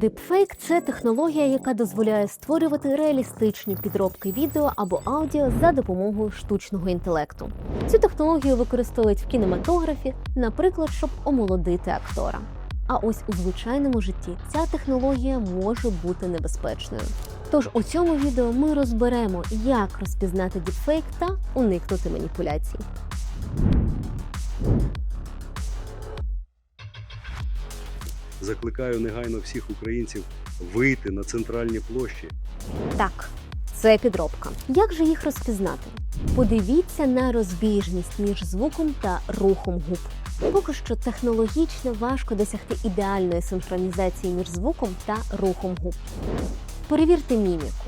Deepfake – це технологія, яка дозволяє створювати реалістичні підробки відео або аудіо за допомогою штучного інтелекту. Цю технологію використовують в кінематографі, наприклад, щоб омолодити актора. А ось у звичайному житті ця технологія може бути небезпечною. Тож у цьому відео ми розберемо, як розпізнати діпфейк та уникнути маніпуляцій. Закликаю негайно всіх українців вийти на центральні площі. Так, це підробка. Як же їх розпізнати? Подивіться на розбіжність між звуком та рухом губ. Поки що технологічно важко досягти ідеальної синхронізації між звуком та рухом губ. Перевірте міміку.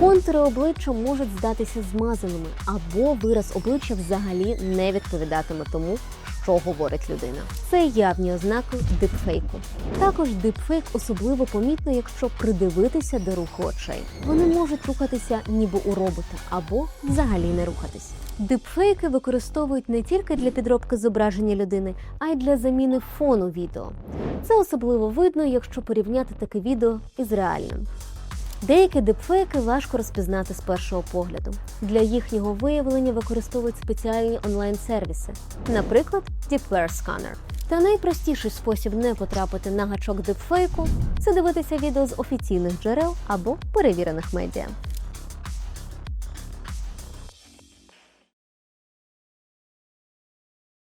Контури обличчя можуть здатися змазаними, або вираз обличчя взагалі не відповідатиме тому, що говорить людина. Це явні ознаки дипфейку. Також дипфейк особливо помітно, якщо придивитися до руху очей. Вони можуть рухатися ніби у робота або взагалі не рухатись. Дипфейки використовують не тільки для підробки зображення людини, а й для заміни фону відео. Це особливо видно, якщо порівняти таке відео із реальним. Деякі дипфейки важко розпізнати з першого погляду. Для їхнього виявлення використовують спеціальні онлайн-сервіси, наприклад, DeepWare Scanner. Та найпростіший спосіб не потрапити на гачок дипфейку це дивитися відео з офіційних джерел або перевірених медіа.